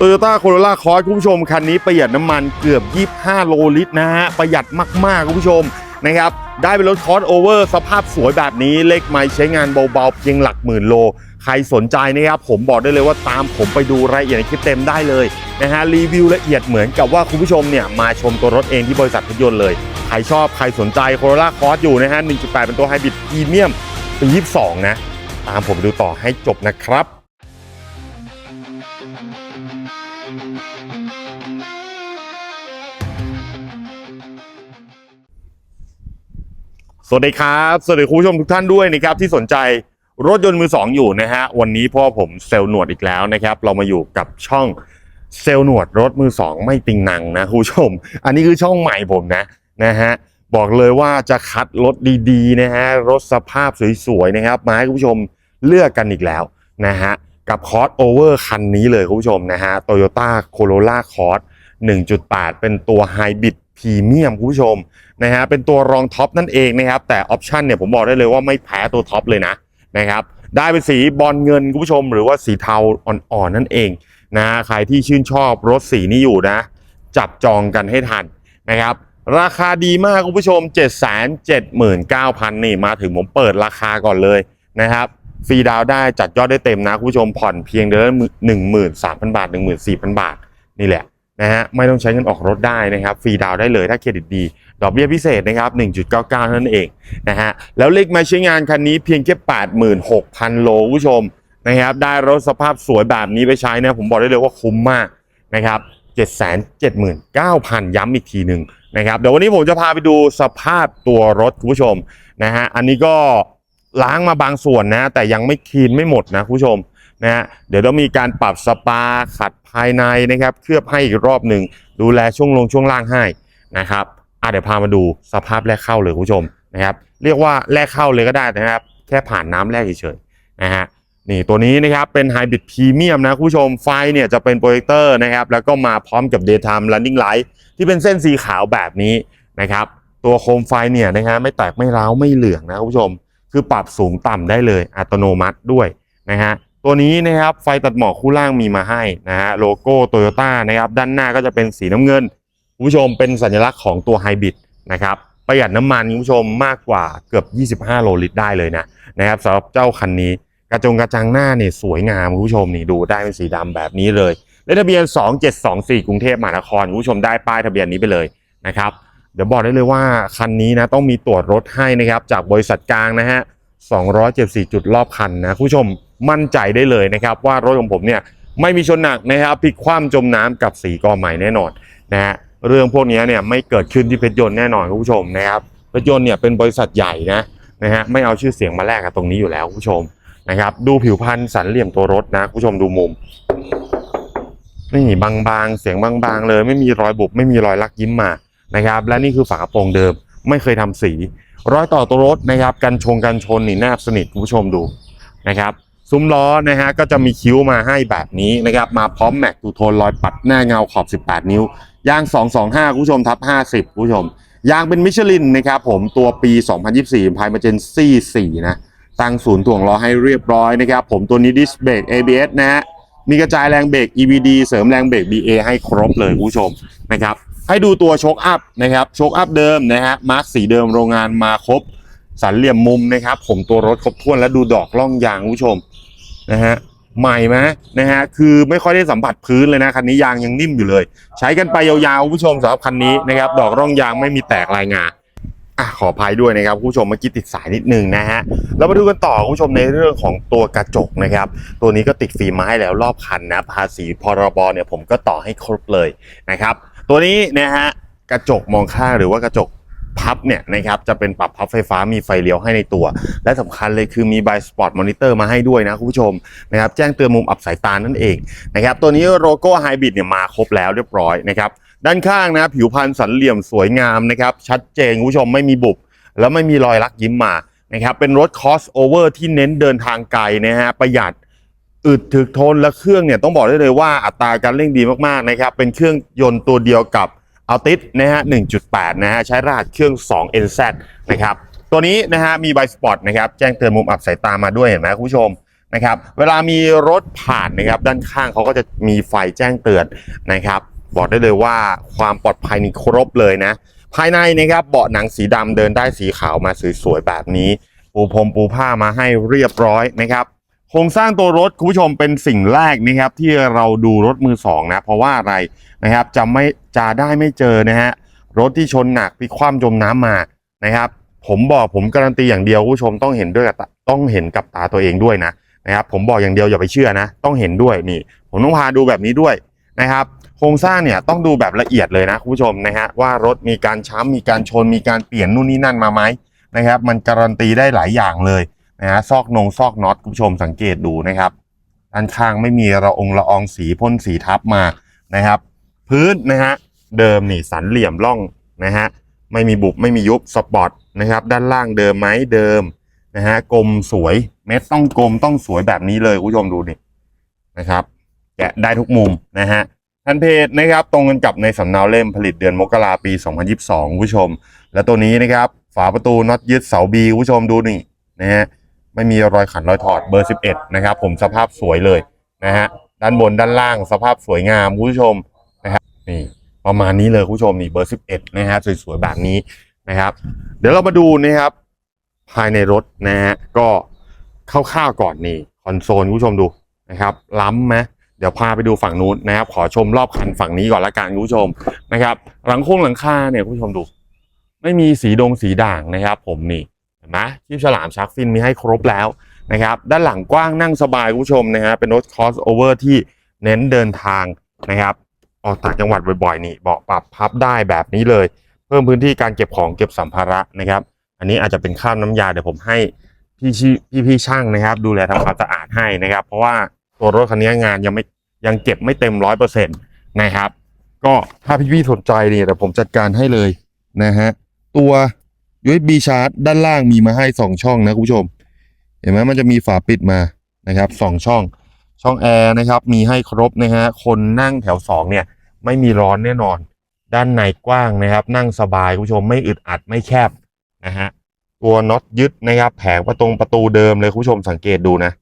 Toyota Corolla Cross คุณผู้ชม คันนี้ประหยัดน้ำมันเกือบ 25 โลลิตรนะฮะ ประหยัดมาก ๆ คุณผู้ชมนะครับ ได้เป็นรถคอสโอเวอร์ สภาพสวยแบบนี้เลขไม้ใช้งานเบา ๆ เพียงหลักหมื่นโล ใครสนใจนะครับ ผมบอกได้เลยว่าตามผมไปดูรายละเอียดในคลิปเต็มได้เลยนะฮะ รีวิวละเอียดเหมือนกับว่าคุณผู้ชมเนี่ยมาชมตัวรถเองที่บริษัทรถยนต์เลย ใครชอบใครสนใจ Corolla Cross อยู่นะฮะ 1.8 เป็นตัวไฮบริดพรีเมียมปี22นะ ตามผมไปดูต่อให้จบนะครับ สวัสดีครับ สวัสดีคุณผู้ชมทุกท่านด้วยนะครับที่สนใจรถยนต์มือสองอยู่นะฮะ วันนี้พ่อผมเซลล์หนวดอีกแล้วนะครับ เรามาอยู่กับช่องเซลล์หนวดรถมือสองไม่ติงหนังนะคุณผู้ชม อันนี้คือช่องใหม่ผมนะนะฮะบอกเลยว่าจะคัดรถดีๆนะฮะรถสภาพสวยๆนะครับมาให้คุณผู้ชมเลือกกันอีกแล้วนะฮะ กับคอร์สโอเวอร์คันนี้เลยคุณผู้ชมนะฮะโตโยต้าโคโรล่าคอร์ส1.8 เป็นตัวไฮบริดพรีเมียมคุณผู้ชมนะฮะเป็นตัวรองท็อปนั่นเองนะครับ แต่ออปชันเนี่ยผมบอกได้เลยว่าไม่แพ้ตัวท็อปเลยนะนะครับได้เป็นสีบอลเงินคุณผู้ชม หรือว่าสีเทาอ่อนๆนั่นเองนะใครที่ชื่นชอบรถสีนี้อยู่นะ จับจองกันให้ทันนะครับ ราคาดีมากคุณผู้ชม 779,000 นี่มาถึงผมเปิดราคาก่อนเลยนะครับ ฟรีดาวได้จัดยอดได้เต็มนะคุณผู้ชมผ่อนเพียงเดือนละ13,000บาท14,000บาทนี่แหละนะฮะไม่ต้องใช้เงินออกรถได้นะครับฟรีดาวได้เลยถ้าเครดิตดี ดอกเบี้ยพิเศษนะครับ 1.99เท่านั้นเองนะฮะแล้วเลขมาใช้งานคันนี้เพียงแค่ 86,000 โลคุณผู้ชมนะครับได้รถสภาพสวยแบบนี้ไปใช้นะผมบอกได้เลยว่าคุ้มมากนะครับ779,000 ย้ำอีกทีหนึ่งนะครับเดี๋ยววันนี้ผมจะพาไปดูสภาพตัวรถคุณผู้ชมนะฮะอันนี้ก็ ล้างมาบางส่วนนะ แต่ยังไม่คลีนไม่หมดนะคุณผู้ชมนะฮะเดี๋ยวต้องมีการปรับสปาขัดภายในนะครับ เคลือบให้อีกรอบหนึ่งดูแลช่วงลงช่วงล่างให้นะครับอะเดี๋ยวพามาดูสภาพแรกเข้าเลยคุณผู้ชมนะครับ เรียกว่าแรกเข้าเลยก็ได้นะครับ แค่ผ่านน้ำแรกเฉยๆนะฮะนี่ตัวนี้นะครับเป็นไฮบริดพรีเมียมนะคุณผู้ชมไฟเนี่ยจะเป็นโปรเจคเตอร์นะครับแล้วก็มาพร้อมกับ daytime running light ที่เป็นเส้นสีขาวแบบนี้นะครับ ตัวโคมไฟเนี่ยนะฮะไม่แตกไม่ร้าวไม่เหลืองนะคุณผู้ชม คือปรับสูงต่ำได้เลยอัตโนมัติด้วยนะฮะตัวนี้นะครับไฟตัดหมอกคู่ล่างมีมาให้นะฮะโลโก้โตโยต้านะครับด้านหน้าก็จะเป็นสีน้ำเงินคุณผู้ชมเป็นสัญลักษณ์ของตัวไฮบริดนะครับประหยัดน้ำมันคุณผู้ชมมากกว่าเกือบ 25 โลลิตรได้เลยนะนะครับสำหรับเจ้าคันนี้กระจงกระจังหน้าเนี่ยสวยงามคุณผู้ชมนี่ดูได้เป็นสีดำแบบนี้เลยเลขทะเบียน 2724 กรุงเทพมหานครคุณผู้ชมได้ป้ายทะเบียนนี้ไปเลยนะครับ เดี๋ยวบอกได้เลยว่าคันนี้นะต้องมีตรวจรถให้นะครับ จากบริษัทกลางนะฮะ274 จุดรอบคันนะคุณผู้ชมมั่นใจได้เลยนะครับ ว่ารถของผมเนี่ยไม่มีชนหนักนะครับพลิกคว่ำจมน้ำกับสีกอใหม่แน่นอนนะฮะเรื่องพวกนี้เนี่ยไม่เกิดขึ้นที่เพชรยนต์แน่นอนคุณผู้ชมนะครับเพชรยนต์เนี่ยเป็นบริษัทใหญ่นะนะฮะไม่เอาชื่อเสียงมาแลกกับตรงนี้อยู่แล้วคุณผู้ชมนะครับ ดูผิวพรรณสันเหลี่ยมตัวรถนะคุณผู้ชมดูมุมนี่บางๆเสียงบางๆเลย ไม่มีรอยบุบไม่มีรอยลักยิ้มมา นะครับ และนี่คือฝากระโปรงเดิม ไม่เคยทำสีร้อยต่อตัวรถนะครับ กันชงกันชนนี่แนบสนิทคุณผู้ชมดูนะครับซุ้มล้อนะฮะก็จะมีคิ้วมาให้แบบนี้นะครับ มาพร้อมแม็กตูโทนรอยปัดหน้าเงาขอบ 18 นิ้วยาง 225คุณผู้ชมทับ 50คุณผู้ชมยางเป็นมิชลินนะครับผมตัวปี 2024พายมาเจนซี่4นะตั้งศูนย์ถ่วงล้อให้เรียบร้อยนะครับ ผมตัวนี้ดิสเบรก ABS นะฮะมีกระจายแรงเบรก EBD เสริมแรงเบรก BA ให้ครบเลยคุณผู้ชมนะครับ ให้ดูตัวโชคอัพนะครับโชคอัพเดิมนะฮะมาร์กสีเดิมโรงงานมาครบสันเหลี่ยมมุมนะครับ ผมตัวรถครบถ้วนและดูดอกล่องยางผู้ชมนะฮะใหม่ไหมนะฮะคือไม่ค่อยได้สัมผัสพื้นเลยนะคันนี้ยางยังนิ่มอยู่เลย ใช้กันไปยาวๆผู้ชมสำหรับคันนี้นะครับ ดอกร่องยางไม่มีแตกรายงานอะขออภัยด้วยนะครับผู้ชมเมื่อกี้ติดสายนิดนึงนะฮะเรามาดูกันต่อผู้ชมในเรื่องของตัวกระจกนะครับ ตัวนี้ก็ติดฟิล์มมาให้แล้วรอบคันนะภาษีพรบเนี่ยผมก็ต่อให้ครบเลยนะครับ ตัวนี้นะฮะกระจกมองข้างหรือว่ากระจกพับเนี่ยนะครับจะเป็นปรับพับไฟฟ้ามีไฟเลี้ยวให้ในตัว และสำคัญเลยคือมีไบสปอร์ตมอนิเตอร์มาให้ด้วยนะคุณผู้ชมนะครับแจ้งเตือนมุมอับสายตานั่นเองนะครับตัวนี้โลโก้ไฮบริดเนี่ยมาครบแล้วเรียบร้อยนะครับด้านข้างนะผิวพรรณสันเหลี่ยมสวยงามนะครับชัดเจนคุณผู้ชมไม่มีบุบ แล้วไม่มีรอยลักยิ้มมานะครับเป็นรถคอสโอเวอร์ที่เน้นเดินทางไกลนะฮะประหยัด อึดถึกทนและเครื่องเนี่ยต้องบอกได้เลยว่าอัตราการเร่งดีมากๆนะครับเป็นเครื่องยนต์ตัวเดียวกับเอัลติสนะฮะ 1.8 นะฮะ ใช้รหัสเครื่อง 2 NZ นะครับ ตัวนี้นะฮะ มีใบสปอร์ตนะครับ แจ้งเตือนมุมอับสายตามาด้วยเห็นไหมคุณผู้ชมนะครับ เวลามีรถผ่านนะครับ ด้านข้างเขาก็จะมีไฟแจ้งเตือนนะครับ บอกได้เลยว่าความปลอดภัยนี่ครบเลยนะ ภายในนะครับ เบาะหนังสีดำเดินได้สีขาวมาสวยๆแบบนี้ ปูพรมปูผ้ามาให้เรียบร้อยนะครับ โครงสร้างตัวรถคุณผู้ชมเป็นสิ่งแรกนะครับที่เราดูรถมือสองนะเพราะว่าอะไรนะครับจะไม่จะได้ไม่เจอนะฮะรถที่ชนหนักพลิคว่ำจมน้ำมานะครับ ผมบอกผมการันตีอย่างเดียวคุณผู้ชมต้องเห็นด้วยกับต้องเห็นกับตาตัวเองด้วยนะนะครับ ผมบอกอย่างเดียวอย่าไปเชื่อนะ ต้องเห็นด้วยนี่ ผมต้องพาดูแบบนี้ด้วยนะครับ โครงสร้างเนี่ยต้องดูแบบละเอียดเลยนะคุณผู้ชมนะฮะว่ารถมีการช้ำมีการชนมีการเปลี่ยนนู่นนี่นั่นมาไหมนะครับ มันการันตีได้หลายอย่างเลย นะฮะซอกนงซอกน็อตคุณผู้ชมสังเกตดูนะครับด้านข้างไม่มีระองละอองสีพ่นสีทับมานะครับ พื้นนะฮะเดิมนี่สันเหลี่ยมร่องนะฮะไม่มีบุบไม่มียุบสปอร์ตนะครับ ด้านล่างเดิมไหมเดิมนะฮะกลมสวยเม็ดต้องกลมต้องสวยแบบนี้เลยคุณผู้ชมดูนี่นะครับแกะได้ทุกมุมนะฮะทันเพจนะครับตรงกันกับในสำเนาเล่มผลิตเดือนมกราปี 2022คุณผู้ชม และตัวนี้นะครับ ฝาประตูน็อตยึดเสาบีคุณผู้ชมดูนี่นะฮะ ไม่มีรอยขันรอยถอดเบอร์ 11 นะครับ ผมสภาพสวยเลยนะฮะด้านบนด้านล่างสภาพสวยงามคุณผู้ชมนะครับนี่ประมาณนี้เลยคุณผู้ชมนี่เบอร์ 11 นะฮะสวยๆแบบนี้นะครับ เดี๋ยวเรามาดูนะครับ ภายในรถนะฮะก็คร่าวๆก่อนนี่คอนโซลคุณผู้ชมดูนะครับ ล้ำไหมเดี๋ยวพาไปดูฝั่งนู้นนะครับ ขอชมรอบคันฝั่งนี้ก่อนละกันคุณผู้ชมนะครับ หลังโค้งหลังคาเนี่ยคุณผู้ชมดู ไม่มีสีดงสีด่างนะครับ ผมนี่ ห็นไหมชีพฉลามชักฟินมีให้ครบแล้วนะครับด้านหลังกว้างนั่งสบายคุณผู้ชมนะฮะเป็นรถ crossover ที่เน้นเดินทางนะครับออกต่างจังหวัดบ่อยๆนี่เบาะปรับพับได้แบบนี้เลย เพิ่มพื้นที่การเก็บของเก็บสัมภาระนะครับ อันนี้อาจจะเป็นข้ามน้ำยาเดี๋ยวผมให้พี่ชีพี่พี่ช่างนะครับ ดูแลทำความสะอาดให้นะครับ เพราะว่าตัวรถคันนี้งานยังไม่ยังเก็บไม่เต็มร้อยเปอร์เซ็นต์นะครับ ก็ถ้าพี่พี่ๆสนใจเนี่ยเดี๋ยวผมจัดการให้เลยนะฮะตัว USB ชาร์จด้านล่างมีมาให้ 2 ช่องนะคุณผู้ชม เห็นไหมมันจะมีฝาปิดมานะครับสองช่อง ช่องแอร์นะครับ มีให้ครบนะฮะ คนนั่งแถว 2 เนี่ย ไม่มีร้อนแน่นอน ด้านในกว้างนะครับ นั่งสบายคุณผู้ชมไม่อึดอัดไม่แคบนะฮะ ตัวน็อตยึดนะครับ แผงประตงประตูเดิมเลยคุณผู้ชมสังเกตดูนะ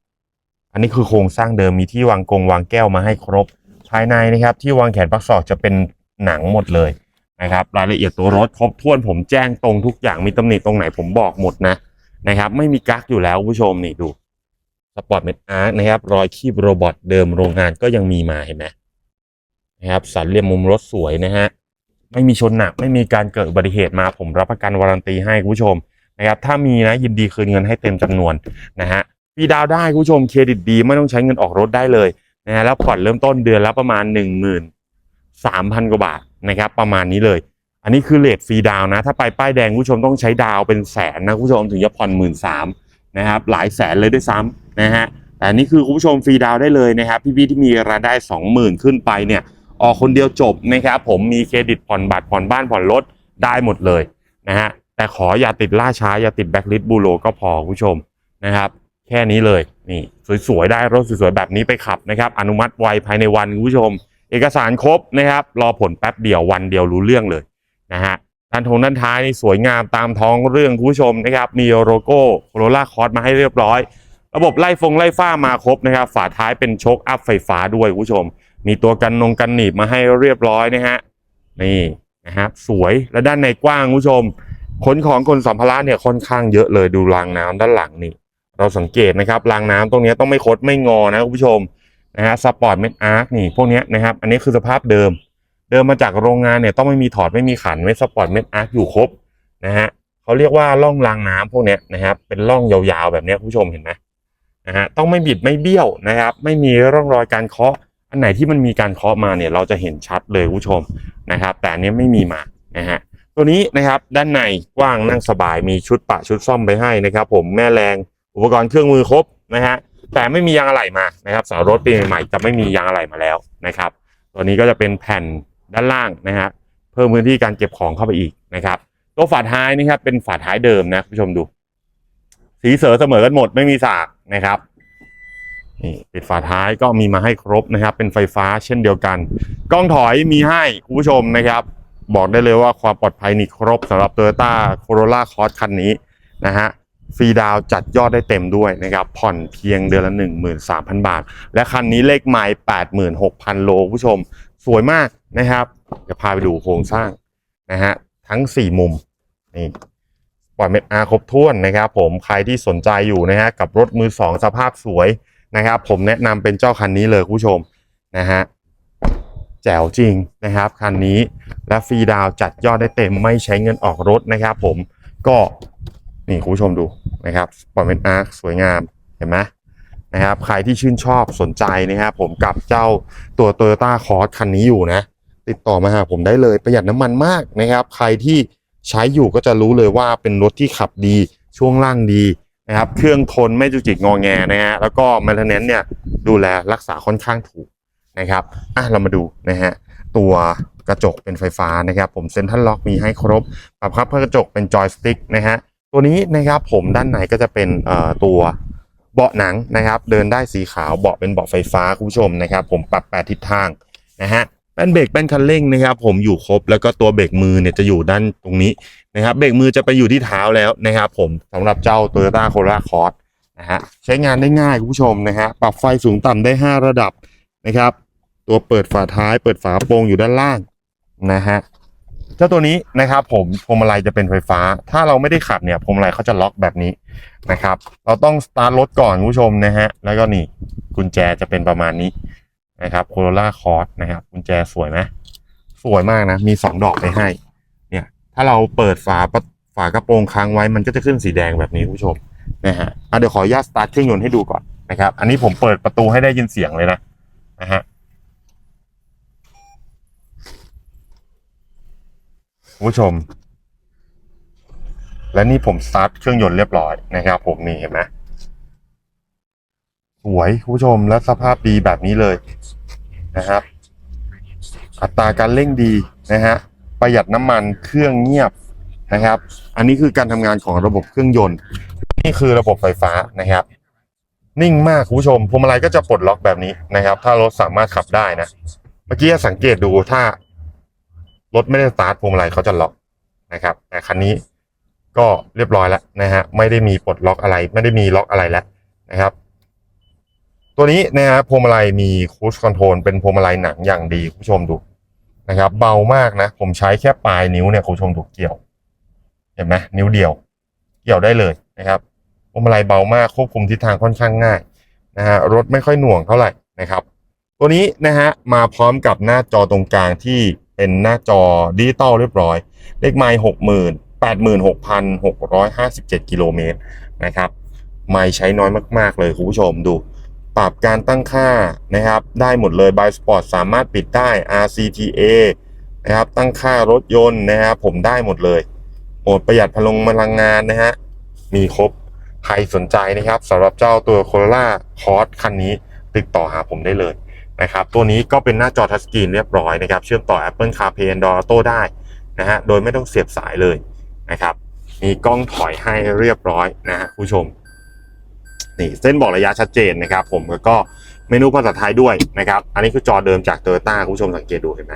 อันนี้คือโครงสร้างเดิมมีที่วางกงวางแก้วมาให้ครบ ภายในนะครับ ที่วางแขนปลักศอกจะเป็นหนังหมดเลย นะครับรายละเอียดตัวรถครบถ้วนผมแจ้งตรงทุกอย่างมีตำหนิตรงไหนผมบอกหมดนะนะครับ ไม่มีกั๊กอยู่แล้วผู้ชมนี่ดูสปอร์ตเมทอาร์นะครับ รอยคีบโรบอทเดิมโรงงานก็ยังมีมาเห็นไหมนะครับสันเหลี่ยมมุมรถสวยนะฮะไม่มีชนหนักไม่มีการเกิดอุบัติเหตุมาผมรับประกันวารันตีให้คุณผู้ชมนะครับถ้ามีนะยินดีคืนเงินให้เต็มจำนวนนะฮะฟรีดาวได้คุณผู้ชมเครดิตดีไม่ต้องใช้เงินออกรถได้เลยนะฮะแล้วผ่อนเริ่มต้นเดือนละประมาณหนึ่งหมื่ นสามพันกว่าบาทนะครับประมาณนี้เลย อันนี้คือเลทฟรีดาวนะ ถ้าไปป้ายแดงผู้ชมต้องใช้ดาวเป็นแสนนะผู้ชมถึงจะผ่อนหมื่นสามนะครับหลายแสนเลยด้วยซ้ำนะฮะแต่นี่คือคุณผู้ชมฟรีดาวได้เลยนะครับพี่ๆที่มีรายได้สองหมื่นขึ้นไปเนี่ยออกคนเดียวจบนะครับผมมีเครดิตผ่อนบัตรผ่อนบ้านผ่อนรถได้หมดเลยนะฮะแต่ขออย่าติดล่าช้าอย่าติดแบ็คลิสต์บูโรก็พอผู้ชมนะครับ แค่นี้เลยนี่สวยๆได้รถสวยๆแบบนี้ไปขับนะครับ อนุมัติไวภายในวันคุณผู้ชม เอกสารครบนะครับ รอผลแป๊บเดียววันเดียวรู้เรื่องเลยนะฮะด้านทงด้านท้ายนี่สวยงามตามท้องเรื่องคุณผู้ชมนะครับ มีโลโก้โคโรล่าคอร์สมาให้เรียบร้อย ระบบไล่ฟงไล่ฟ้ามาครบนะครับ ฝาท้ายเป็นโชคอัพไฟฟ้าด้วยคุณผู้ชม มีตัวกันนงกันหนีบมาให้เรียบร้อยนะฮะนี่นะฮะสวยและด้านในกว้างคุณผู้ชมขนของคนสัมภาระเนี่ยค่อนข้างเยอะเลยดูรางน้ำด้านหลังนี่เราสังเกตนะครับรางน้ำตรงนี้ต้องไม่คดไม่งอนะคุณผู้ชม นะฮะสปอร์ตเมดอาร์คนี่พวกนี้นะครับ อันนี้คือสภาพเดิม เดิมมาจากโรงงานเนี่ยต้องไม่มีถอดไม่มีขันไม่สปอร์ตเมดอาร์คอยู่ครบนะฮะเขาเรียกว่าร่องรางน้ำพวกนี้นะครับเป็นร่องยาวๆแบบนี้คุณผู้ชมเห็นไหมนะฮะต้องไม่บิดไม่เบี้ยวนะครับ ไม่มีร่องรอยการเคาะ อันไหนที่มันมีการเคาะมาเนี่ยเราจะเห็นชัดเลยคุณผู้ชมนะครับ แต่อันเนี้ยไม่มีมานะฮะตัวนี้นะครับด้านในกว้างนั่งสบายมีชุดปะชุดซ่อมไปให้นะครับ ผมแม่แรงอุปกรณ์เครื่องมือครบนะฮะ แต่ไม่มียางอะไหล่มานะครับสาวรถปีใหม่จะไม่มียางอะไหล่มาแล้วนะครับ ตัวนี้ก็จะเป็นแผ่นด้านล่างนะฮะเพิ่มพื้นที่การเก็บของเข้าไปอีกนะครับ ตัวฝาท้ายนี่ครับเป็นฝาท้ายเดิมนะคุณผู้ชมดู สีเสือเสมอกันหมดไม่มีสากนะครับนี่ปิดฝาท้ายก็มีมาให้ครบนะครับ เป็นไฟฟ้าเช่นเดียวกันกล้องถอยมีให้คุณผู้ชมนะครับ บอกได้เลยว่าความปลอดภัยนี่ครบสำหรับ Toyota Corolla Cross คันนี้นะฮะ ฟรีดาวจัดยอดได้เต็มด้วยนะครับผ่อนเพียงเดือนละ 13,000 บาท และคันนี้เลขไมล์86,000 โลผู้ชม สวยมากนะครับเดี๋ยวพาไปดูโครงสร้างนะฮะทั้ง 4 มุมนี่ปล่อยเม็ดอาครบถ้วนนะครับผมใครที่สนใจอยู่นะฮะกับรถมือ 2 สภาพสวยนะครับ ผมแนะนำเป็นเจ้าคันนี้เลยผู้ชมนะฮะแจ๋วจริงนะครับคันนี้และฟรีดาวจัดยอดได้เต็มไม่ใช้เงินออกรถนะครับผมก็ นี่คุณผู้ชมดูนะครับปอยเม็ดอาร์สวยงามเห็นไหมนะครับใครที่ชื่นชอบสนใจนะครับผมกับเจ้าตัว Toyota c o r s คันนี้อยู่นะ ติดต่อมาหาผมได้เลยประหยัดน้ำมันมากนะครับ ใครที่ใช้อยู่ก็จะรู้เลยว่าเป็นรถที่ขับดีช่วงล่างดีนะครับ เครื่องทนไม่จุกจิกงอแงนะฮะแล้วก็แม i เ t น n เนี่ยดูแลรักษาค่อนข้างถูกนะครับอะเรามาดูนะฮะตัวกระจกเป็นไฟฟ้านะครับ ผมเซ็นทรัลล็อกมีให้ครบปรับครับกระจกเป็นจอยสติ๊กนะฮะ ตัวนี้นะครับผมด้านในก็จะเป็นตัวเบาะหนังนะครับ เดินได้สีขาวเบาะเป็นเบาะไฟฟ้าคุณผู้ชมนะครับ ผมปรับแปดทิศทางนะฮะแป้นเบรกแป้นคันเร่งนะครับผมอยู่ครบแล้วก็ตัวเบรกมือเนี่ยจะอยู่ด้านตรงนี้นะครับเบรกมือจะไปอยู่ที่เท้าแล้วนะครับ ผมสำหรับเจ้า Toyota Corolla Cross นะฮะใช้งานได้ง่ายคุณผู้ชมนะฮะปรับไฟสูงต่ำได้ 5 ระดับนะครับ ตัวเปิดฝาท้ายเปิดฝาโปรงอยู่ด้านล่างนะฮะ เจ้าตัวนี้นะครับผมพวงมาลัยจะเป็นไฟฟ้า ถ้าเราไม่ได้ขับเนี่ยพวงมาลัยเขาจะล็อกแบบนี้นะครับ เราต้องสตาร์ทรถก่อนคุณผู้ชมนะฮะ แล้วก็นี่กุญแจจะเป็นประมาณนี้นะครับโคโรล่าคอร์สนะครับกุญแจสวยไหมสวยมากนะ มีสองดอกไปให้ เนี่ย ถ้าเราเปิดฝาปฝากระโปรงค้างไว้มันก็จะขึ้นสีแดงแบบนี้คุณผู้ชมนะฮะเดี๋ยวขออนุญาตสตาร์ทเครื่องยนต์ให้ดูก่อนนะครับ อันนี้ผมเปิดประตูให้ได้ยินเสียงเลยนะนะฮะ คุณผู้ชม และนี่ผมสตาร์ทเครื่องยนต์เรียบร้อยนะครับ ผมนี่เห็นไหมสวยคุณผู้ชมและสภาพดีแบบนี้เลยนะครับ อัตราการเร่งดีนะฮะประหยัดน้ำมันเครื่องเงียบนะครับ อันนี้คือการทำงานของระบบเครื่องยนต์ นี่คือระบบไฟฟ้านะครับ นิ่งมากคุณผู้ชมพวงมาลัยก็จะปลดล็อกแบบนี้นะครับ ถ้ารถสามารถขับได้นะ เมื่อกี้สังเกตดูถ้า รถไม่ได้สตาร์ทพวงมาลัยเขาจะล็อกนะครับแต่คันนี้ก็เรียบร้อยแล้วนะฮะไม่ได้มีปลดล็อกอะไร ไม่ได้มีล็อกอะไรแล้วนะครับ ตัวนี้นะฮะพวงมาลัยมีคูสคอนโทรลเป็นพวงมาลัยหนังอย่างดีคุณผู้ชมดูนะครับ เบามากนะ ผมใช้แค่ปลายนิ้วเนี่ยคุณผู้ชมถูกเกี่ยว เห็นไหมนิ้วเดียว เกี่ยวได้เลยนะครับพวงมาลัยเบามากควบคุมทิศทางค่อนข้างง่ายนะฮะรถไม่ค่อยหน่วงเท่าไหร่นะครับ ตัวนี้นะฮะมาพร้อมกับหน้าจอตรงกลางที่ เป็นหน้าจอดิจิตอลเรียบร้อย เลขไมล์หกหมื่นแปดหมื่นหกพันหกร้อยห้าสิบเจ็ดกิโลเมตรนะครับ ไมล์ใช้น้อยมาก ๆ เลยคุณผู้ชมดู ปรับการตั้งค่านะครับ ได้หมดเลย by Sport สามารถปิดได้ RCTA นะครับ ตั้งค่ารถยนต์นะครับผมได้หมดเลยโหมดประหยัดพลังพลังงานนะฮะ มีครบ ใครสนใจนะครับสำหรับเจ้าตัว Corolla Cross คันนี้ ติดต่อหาผมได้เลย นะครับตัวนี้ก็เป็นหน้าจอทัชสกรีนเรียบร้อยนะครับเชื่อมต่อ Apple CarPlay Android Auto ได้นะฮะโดยไม่ต้องเสียบสายเลยนะครับมีกล้องถอยให้เรียบร้อยนะฮะผู้ชมนี่เส้นบอกระยะชัดเจนนะครับ ผมแล้วก็เมนูภาษาไทยด้วยนะครับ อันนี้คือจอเดิมจาก t o y ยต้คุณผู้ชมสังเกตดูเห็นไหม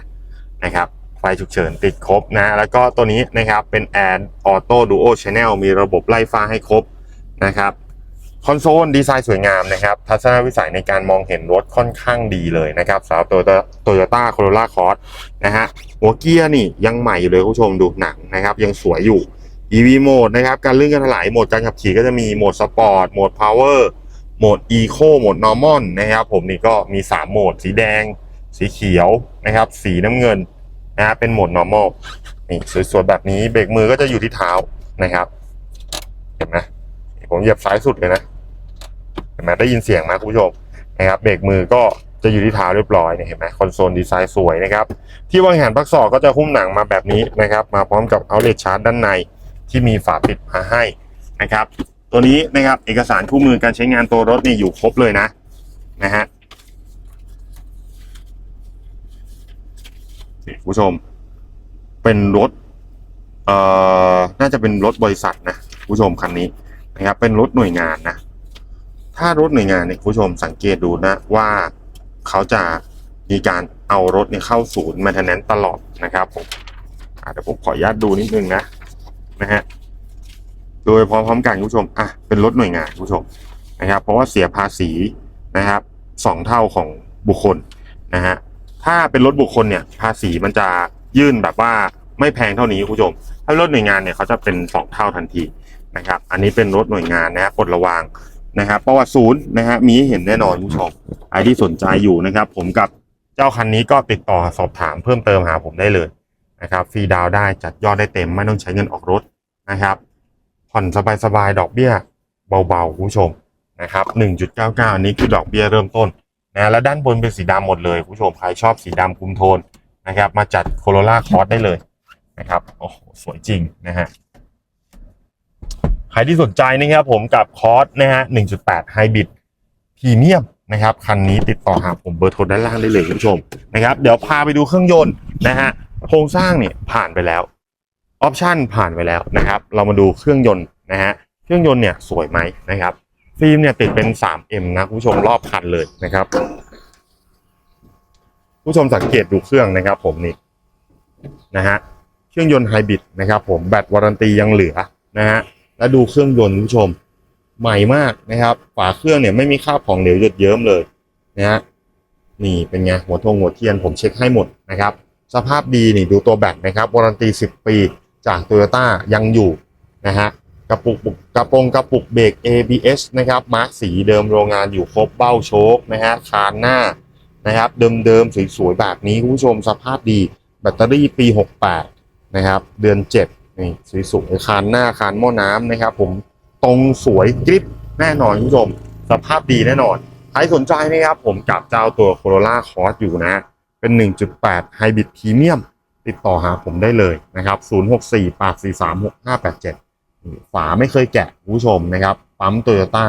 นะครับไฟฉุกเฉินติดครบนะ แล้วก็ตัวนี้นะครับเป็น Air Auto Duo Channel มีระบบไล่ฟ้าให้ครบนะครับ คอนโซลดีไซน์สวยงามนะครับ ทัศนวิสัยในการมองเห็นรถค่อนข้างดีเลยนะครับสำหรับตัวโตโยต้าโคโรล่าคอร์สนะฮะหัวเกียร์นี่ยังใหม่อยู่เลยคุณผู้ชมดูหนังนะครับ ยังสวยอยู่ EV โหมดนะครับ การลื่นการถลายโหมดการขับขี่ก็จะมีโหมดสปอร์ตโหมดพาวเวอร์โหมดอีโคโหมดนอร์มอลนะครับ ผมนี่ก็มี 3 โหมด สีแดง สีเขียวนะครับ สีน้ำเงินนะฮะเป็นโหมด normal นี่สวยๆแบบนี้เบรกมือก็จะอยู่ที่เท้านะครับ เห็นไหม ผมเหยียบซ้ายสุดเลยนะเห็นไหมได้ยินเสียงไหมคุณผู้ชมนะครับเบรกมือก็จะอยู่ที่เท้าเรียบร้อยเนี่ยเห็นไหมคอนโซลดีไซน์สวยนะครับ ที่วางแหนพักศอกก็จะหุ้มหนังมาแบบนี้นะครับ มาพร้อมกับเอาเลชาร์จด้านในที่มีฝาปิดมาให้นะครับ ตัวนี้นะครับเอกสารคู่มือการใช้งานตัวรถนี่อยู่ครบเลยนะนะฮะคุณผู้ชม เป็นรถเอ่อน่าจะเป็นรถบริษัทนะคุณผู้ชมคันนี้ นะครับ เป็นรถหน่วยงานนะ ถ้ารถหน่วยงานเนี่ยคุณผู้ชมสังเกตดูนะว่าเขาจะมีการเอารถเนี่ยเข้าศูนย์ม i n t e n a n c e ตลอดนะครับผมอะเดี๋ยวผมขออนุญาตดูนิดนึงนะนะฮะโดยพร้อมๆกันคุณผู้ชมอะเป็นรถหน่วยงานคุณผู้ชมนะครับ เพราะว่าเสียภาษีนะครับสองเท่าของบุคคลนะฮะถ้าเป็นรถบุคคลเนี่ย ภาษีมันจะยื่นแบบว่าไม่แพงเท่านี้คุณผู้ชม ถ้ารถหน่วยงานเนี่ยเขาจะเป็นสองเท่าทันที นะครับ อันนี้เป็นรถหน่วยงานนะฮะปลดระวางนะครับประวัติศูนย์นะฮะมีให้เห็นแน่นอนคุณผู้ชมใครที่สนใจอยู่นะครับ ผมกับเจ้าคันนี้ก็ติดต่อสอบถามเพิ่มเติมหาผมได้เลยนะครับฟรีดาวได้จัดยอดได้เต็มไม่ต้องใช้เงินออกรถนะครับ ผ่อนสบายๆดอกเบี้ยเบาๆคุณผู้ชมนะครับ 1.99 อันนี้คือดอกเบี้ยเริ่มต้นนะและด้านบนเป็นสีดำหมดเลยคุณผู้ชมใครชอบสีดำคุมโทนนะครับ มาจัดโคโรล่าคอร์สได้เลยนะครับโอ้โหสวยจริงนะฮะ ใครที่สนใจนะครับผมกับคอร์สนะฮะ 1.8 ไฮบริดพรีเมียมนะครับ คันนี้ติดต่อหาผมเบอร์โทรด้านล่างได้เลยคุณผู้ชมนะครับ เดี๋ยวพาไปดูเครื่องยนต์นะฮะ โครงสร้างเนี่ยผ่านไปแล้ว ออปชันผ่านไปแล้วนะครับ เรามาดูเครื่องยนต์นะฮะ เครื่องยนต์เนี่ยสวยไหมนะครับ ฟิล์มเนี่ยติดเป็น 3M นะคุณผู้ชมรอบคันเลยนะครับ ผู้ชมสังเกตดูเครื่องนะครับ ผมนี่นะฮะ เครื่องยนต์ไฮบริดนะครับ ผมแบตวารันตียังเหลือนะฮะ แล้วดูเครื่องยนต์คุณผู้ชม ใหม่มากนะครับ ฝาเครื่องเนี่ยไม่มีคราบของเหลวหยดเยิ้มเลยนะฮะนี่เป็นไงหัวทงหัวเทียนผมเช็คให้หมดนะครับ สภาพดีนี่ดูตัวแบตนะครับวารันตี 10 ปีจากโตโยต้ายังอยู่นะฮะกระปุกปุกกระโปรงกระปุกเบรก ABS นะครับมาร์กสีเดิมโรงงานอยู่ครบเบ้าโชคนะฮะคานหน้านะครับเดิมๆสวยๆแบบนี้คุณผู้ชมสภาพดีแบตเตอรี่ปี 68 นะครับ เดือน 7 นี่สวยๆคานหน้าคานหม้อน้ำนะครับ ผมตรงสวยกริบแน่นอนคุณผู้ชม สภาพดีแน่นอน ใครสนใจนะครับผมกับเจ้าตัว Corolla Cross อยู่นะ เป็น 1.8 Hybrid Premium ติดต่อหาผมได้เลยนะครับ 064 843 6587 ฝาไม่เคยแกะคุณผู้ชมนะครับ ปั๊มโตโยต้า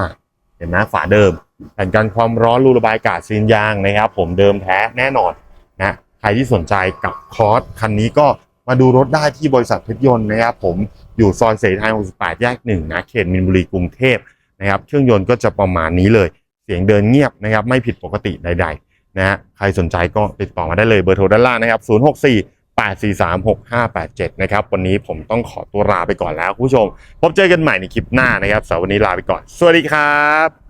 เห็นไหมฝาเดิมแผ่นกันความร้อนรูระบายอากาศซีนยางนะครับ ผมเดิมแท้แน่นอนนะใครที่สนใจกับคอร์สคันนี้ก็ มาดูรถได้ที่บริษัทเพชรยนต์นะครับผมอยู่ซอยเสรีไทย68แยกหนึ่งนะเขตมินบุรีกรุงเทพนะครับเครื่องยนต์ก็จะประมาณนี้เลย เสียงเดินเงียบนะครับไม่ผิดปกติใดๆนะฮะใครสนใจก็ติดต่อมาได้เลยเบอร์โทรด้านล่างนะครับ 064 843 6587 นะครับ วันนี้ผมต้องขอตัวลาไปก่อนแล้วคุณผู้ชม พบเจอกันใหม่ในคลิปหน้านะครับสำหรับวันนี้ลาไปก่อน สวัสดีครับ